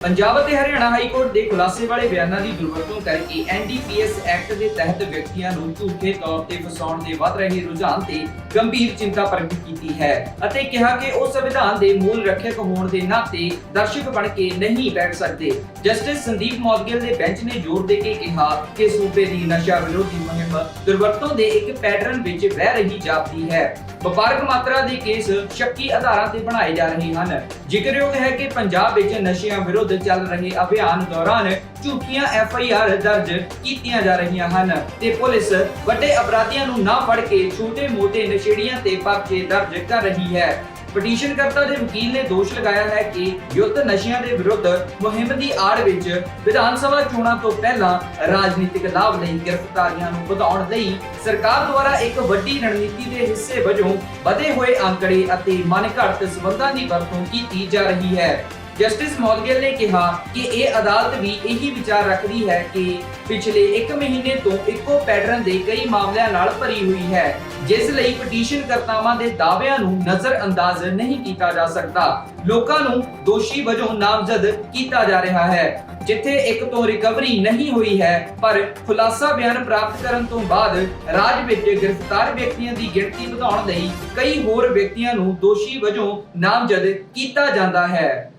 ਪੰਜਾਬ ਅਤੇ Haryana high court ਦੇ ਖੁਲਾਸੇ ਵਾਲੇ ਬਿਆਨਾਂ ਦੀ ਦੁਰਵਰਤੋਂ ਕਰਕੇ ਐਨਡੀਪੀਐਸ ਐਕਟ ਦੇ ਤਹਿਤ ਵਿਅਕਤੀਆਂ ਨੂੰ ਝੂਠੇ ਤੌਰ ਤੇ ਫਸਾਉਣ ਦੇ ਵੱਧ ਰਹੇ ਰੁਝਾਨ ਤੇ ਗੰਭੀਰ ਚਿੰਤਾ ਪ੍ਰਗਟ ਕੀਤੀ ਹੈ ਅਤੇ ਕਿਹਾ ਕਿ ਉਹ ਸੰਵਿਧਾਨ ਦੇ ਮੂਲ ਰੱਖਿਅਕ ਹੋਣ ਦੇ ਨਾਤੇ ਦਰਸ਼ਕ ਬਣ ਕੇ ਨਹੀਂ ਬੈਠ ਸਕਦੇ। ਜਸਟਿਸ ਸੰਦੀਪ ਮੌਦਗਿਲ ਦੇ ਬੈਂਚ ਨੇ ਜ਼ੋਰ ਦੇ ਕੇ ਕਿਹਾ ਕਿ ਸੂਬੇ ਦੀ ਨਸ਼ਾ ਵਿਰੋਧੀ ਮੁਹਿੰਮ ਦੁਰਵਰਤੋਂ ਦੇ ਇੱਕ ਪੈਟਰਨ ਵਿੱਚ ਵਹਿ ਰਹੀ ਜਾਪਦੀ ਹੈ। ਵਪਾਰਕ ਮਾਤਰਾ ਦੇ ਕੇਸ ਸ਼ੱਕੀ ਆਧਾਰਾਂ ਤੇ ਬਣਾਏ ਜਾ ਰਹੇ ਹਨ। ਜ਼ਿਕਰਯੋਗ ਹੈ ਕਿ ਪੰਜਾਬ ਵਿੱਚ ਨਸ਼ਿਆਂ ਵਿਰੁੱਧ ਚੱਲ ਰਹੇ ਅਭਿਆਨ ਦੌਰਾਨ ਝੂਠੀਆਂ ਐਫ ਆਈ ਆਰ ਦਰਜ ਕੀਤੀਆਂ ਜਾ ਰਹੀਆਂ ਹਨ ਤੇ ਪੁਲਿਸ ਵੱਡੇ ਅਪਰਾਧੀਆਂ ਨੂੰ ਨਾ ਫੜ ਕੇ ਛੋਟੇ-ਮੋਟੇ ਨਸ਼ੇੜੀਆਂ ਤੇ ਪਰਚੇ ਦਰਜ ਕਰ ਰਹੀ ਹੈ। ਪਟੀਸ਼ਨਕਰਤਾ ਦੇ ਵਕੀਲ ਨੇ ਦੋਸ਼ ਲਗਾਇਆ ਹੈ ਕਿ ਯੁੱਧ ਨਸ਼ਿਆਂ ਦੇ ਵਿਰੁੱਧ ਮੁਹਿੰਮ ਦੀ ਆੜ ਵਿੱਚ ਵਿਧਾਨ ਸਭਾ ਚੋਣਾਂ ਤੋਂ ਪਹਿਲਾਂ ਰਾਜਨੀਤਿਕ ਲਾਭ ਲਈ ਗ੍ਰਿਫਤਾਰੀਆਂ ਨੂੰ ਵਧਾਉਣ ਲਈ ਸਰਕਾਰ ਦੁਆਰਾ ਇੱਕ ਵੱਡੀ ਰਣਨੀਤੀ ਦੇ ਹਿੱਸੇ ਵਜੋਂ ਵਧੇ ਹੋਏ ਅੰਕੜੇ ਅਤੇ ਮਨਘੜਤ ਸਬੰਧਾਂ ਦੀ ਵਰਤੋਂ ਕੀਤੀ ਜਾ ਰਹੀ ਹੈ। ਜਸਟਿਸ ਮੌਦਗਿਲ ਨੇ ਕਿਹਾ ਕਿ ਇਹ ਅਦਾਲਤ ਵੀ ਇਹੀ ਵਿਚਾਰ ਰੱਖਦੀ ਹੈ ਕਿ ਪਿਛਲੇ 1 ਮਹੀਨੇ ਤੋਂ ਇੱਕੋ ਪੈਟਰਨ ਦੇ ਕਈ ਮਾਮਲਿਆਂ ਨਾਲ ਭਰੀ ਹੋਈ ਹੈ, ਜਿਸ ਲਈ ਪਟੀਸ਼ਨ ਕਰਤਾਵਾਂ ਦੇ ਦਾਅਵਿਆਂ ਨੂੰ ਨਜ਼ਰ ਨਹੀਂ ਕੀਤਾ ਜਾ ਸਕਦਾ। ਲੋਕਾਂ ਨੂੰ ਦੋਸ਼ੀ ਵਜੋਂ ਨਾਮਜ਼ਦ ਕੀਤਾ ਜਾ ਰਿਹਾ ਹੈ, ਜਿੱਥੇ ਇੱਕ ਤੋਂ ਰਿਕਵਰੀ ਨਹੀਂ ਹੋਈ ਹੈ, ਪਰ ਖੁਲਾਸਾ ਬਿਆਨ ਪ੍ਰਾਪਤ ਕਰਨ ਤੋਂ ਬਾਅਦ ਰਾਜ ਵਿੱਚ ਗ੍ਰਿਫਤਾਰ ਵਿਅਕਤੀਆਂ ਦੀ ਗਿਣਤੀ ਵਧਾਉਣ ਲਈ ਕਈ ਹੋਰ ਵਿਅਕਤੀਆਂ ਨੂੰ ਦੋਸ਼ੀ ਵਜੋਂ ਨਾਮਜ਼ਦ ਕੀਤਾ ਜਾਂਦਾ ਹੈ।